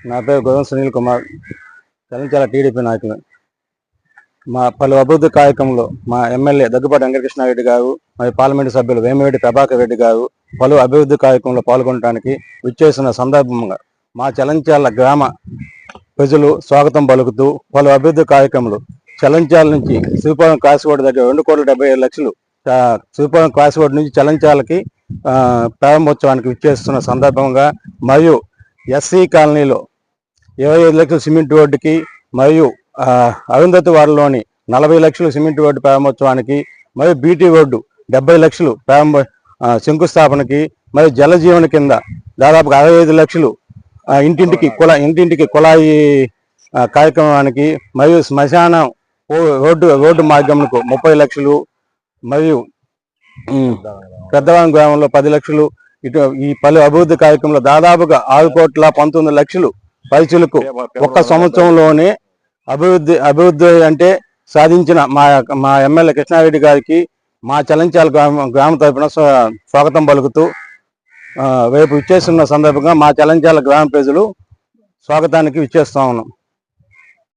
నా పేరు గౌరవ సునీల్ కుమార్. చలంచాల టీడీపీ నాయకులు. మా పలు అభివృద్ధి కార్యక్రమంలో మా ఎమ్మెల్యే దగ్గుపాటి వెంకటకృష్ణారెడ్డి గారు మరియు పార్లమెంటు సభ్యులు వేమిరెడ్డి ప్రభాకర్ రెడ్డి గారు పలు అభివృద్ధి కార్యక్రమంలో పాల్గొనడానికి విచ్చేసిన సందర్భంగా మా చలంచాల గ్రామ ప్రజలు స్వాగతం పలుకుతూ పలు అభివృద్ధి కార్యక్రమాలు చలంచాల నుంచి శ్రీపురం క్రాస్రోడ్ దగ్గర రెండు కోట్ల డెబ్బై ఐదు లక్షలు శ్రీపురం క్రాస్రోడ్ నుంచి చలంచాలకి ప్రారంభోత్సవానికి విచ్చేస్తున్న సందర్భంగా మరియు ఎస్సీ కాలనీలో ఇరవై ఐదు లక్షల సిమెంట్ రోడ్డుకి మరియు అరుంధతి వారిలోని నలభై లక్షల సిమెంట్ రోడ్డు ప్రారంభోత్సవానికి మరియు బీటీ రోడ్డు డెబ్బై లక్షలు ప్రారంభ శంకుస్థాపనకి మరియు జలజీవన కింద దాదాపు అరవై ఐదు లక్షలు ఇంటింటికి కుళా ఇంటింటికి కుళాయి కార్యక్రమానికి మరియు శ్మశానం రోడ్డు రోడ్డు మార్గంకు ముప్పై లక్షలు మరియు పెద్దవారం గ్రామంలో పది లక్షలు ఇటు ఈ పలు అభివృద్ధి కార్యక్రమంలో దాదాపుగా ఆరు కోట్ల పంతొమ్మిది లక్షలు పైచులకు ఒక్క సంవత్సరంలోనే అభివృద్ధి అభివృద్ధి అంటే సాధించిన మా మా ఎమ్మెల్యే కృష్ణారెడ్డి గారికి మా చలంచాల గ్రామ గ్రామ తరపున స్వా- స్వాగతం పలుకుతూ రేపు ఇచ్చేస్తున్న సందర్భంగా మా చలంచాల గ్రామ ప్రజలు స్వాగతానికి ఇచ్చేస్తా ఉన్నాం.